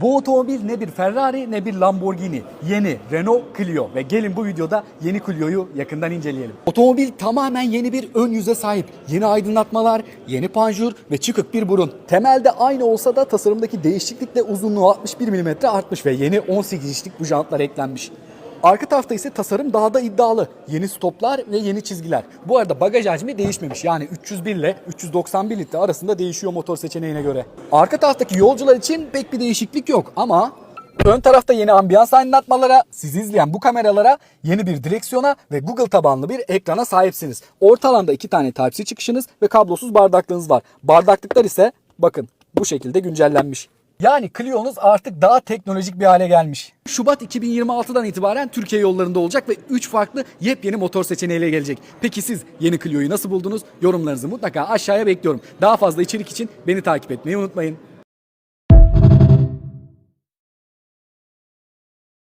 Bu otomobil ne bir Ferrari ne bir Lamborghini. Yeni Renault Clio ve gelin bu videoda yeni Clio'yu yakından inceleyelim. Otomobil tamamen yeni bir ön yüze sahip. Yeni aydınlatmalar, yeni panjur ve çıkık bir burun. Temelde aynı olsa da tasarımdaki değişiklikle uzunluğu 61 mm artmış ve yeni 18 inçlik bu jantlar eklenmiş. Arka tarafta ise tasarım daha da iddialı. Yeni stoplar ve yeni çizgiler. Bu arada bagaj hacmi değişmemiş. Yani 301 ile 391 litre arasında değişiyor motor seçeneğine göre. Arka taraftaki yolcular için pek bir değişiklik yok ama ön tarafta yeni ambiyans aydınlatmalara, sizi izleyen bu kameralara, yeni bir direksiyona ve Google tabanlı bir ekrana sahipsiniz. Orta alanda iki tane Type-C çıkışınız ve kablosuz bardaklığınız var. Bardaklıklar ise bakın bu şekilde güncellenmiş. Yani Clio'nuz artık daha teknolojik bir hale gelmiş. Şubat 2026'dan itibaren Türkiye yollarında olacak ve 3 farklı yepyeni motor seçeneğiyle gelecek. Peki siz yeni Clio'yu nasıl buldunuz? Yorumlarınızı mutlaka aşağıya bekliyorum. Daha fazla içerik için beni takip etmeyi unutmayın.